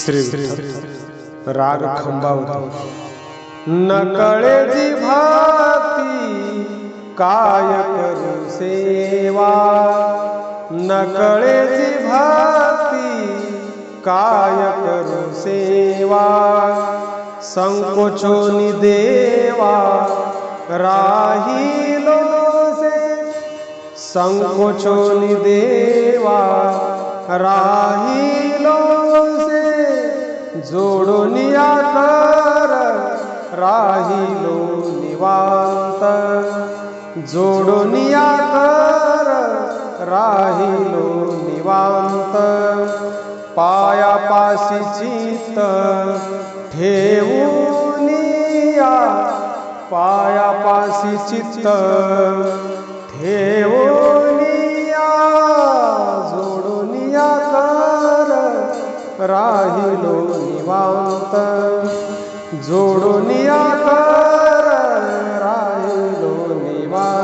श्री राग खंबावती. नकळे जिभाती काय करू सेवा. नकळे जिभाती काय करू सेवा संकोचोनी देवा राहिलो से. संकोचोनी देवा राहिलो जोडून या तर राहिलो निवांत. जोडून या तर राहिलो निवांत. पायापाशी चित ठेवून या. पायापाशी चित्त राहिलो निवांत. जोडून कर राहिलो निवांत.